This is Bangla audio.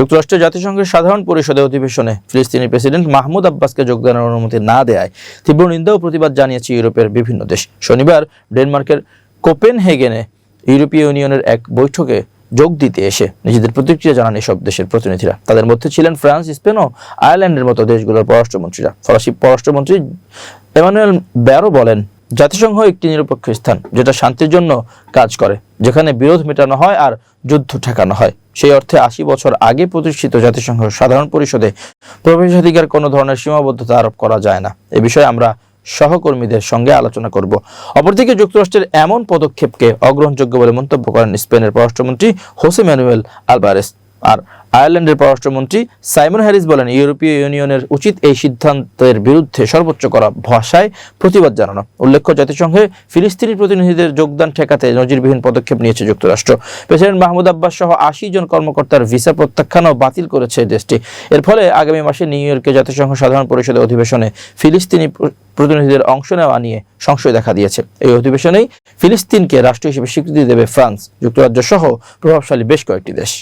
যুক্তরাষ্ট্রের জাতিসংঘের সাধারণ পরিষদের অধিবেশনে ফিলিস্তিনি প্রেসিডেন্ট মাহমুদ আব্বাসকে যোগদানের অনুমতি না দেয়ায় তীব্র নিন্দা ও প্রতিবাদ জানিয়েছে ইউরোপের বিভিন্ন দেশ। শনিবার ডেনমার্কের কোপেনহেগেনে ইউরোপীয় ইউনিয়নের এক বৈঠকে যোগ দিতে এসে নিজেদের প্রতিক্রিয়া জানান এসব দেশের প্রতিনিধিরা। তাদের মধ্যে ছিলেন ফ্রান্স, স্পেন ও আয়ারল্যান্ডের মতো দেশগুলোর পররাষ্ট্রমন্ত্রীরা। ফরাসি পররাষ্ট্রমন্ত্রী এমানুয়েল ব্যারো বলেন জাতিসংঘ একটি নিরপেক্ষ স্থান, যেটা শান্তির জন্য কাজ করে, যেখানে বিরোধ মেটানো হয় আর যুদ্ধ ঠেকানো হয়। সেই অর্থে আশি বছর আগে প্রতিষ্ঠিত জাতিসংঘ সাধারণ পরিষদে প্রবেশাধিকার কোনো ধরনের সীমাবদ্ধতা আরোপ করা যায় না। এ বিষয়ে আমরা সহকর্মীদের সঙ্গে আলোচনা করব। অপরদিকে যুক্তরাষ্ট্রের এমন পদক্ষেপকে অগ্রহণযোগ্য বলে মন্তব্য করেন স্পেনের পররাষ্ট্রমন্ত্রী হোসে ম্যানুয়েল আলবারেস। আর আয়ারল্যান্ডের পররাষ্ট্রমন্ত্রী সাইমন হ্যারিস বলেন, ইউরোপীয় ইউনিয়নের উচিত এই সিদ্ধান্তের বিরুদ্ধে সর্বোচ্চ করা ভাষায় প্রতিবাদ জানানো। উল্লেখ্য, জাতিসংঘে ফিলিস্তিনি প্রতিনিধিদের যোগদান ঠেকাতে নজিরবিহীন পদক্ষেপ নিয়েছে যুক্তরাষ্ট্র। প্রেসিডেন্ট মাহমুদ আব্বাস সহ আশি জন কর্মকর্তার ভিসা প্রত্যাখ্যানও বাতিল করেছে দেশটি। এর ফলে আগামী মাসে নিউ ইয়র্কে জাতিসংঘ সাধারণ পরিষদের অধিবেশনে ফিলিস্তিনি প্রতিনিধিদের অংশ নেওয়া নিয়ে সংশয় দেখা দিয়েছে। এই অধিবেশনেই ফিলিস্তিনকে রাষ্ট্র হিসেবে স্বীকৃতি দেবে ফ্রান্স। যুক্তরাজ্য সহ প্রভাবশালী বেশ কয়েকটি দেশ।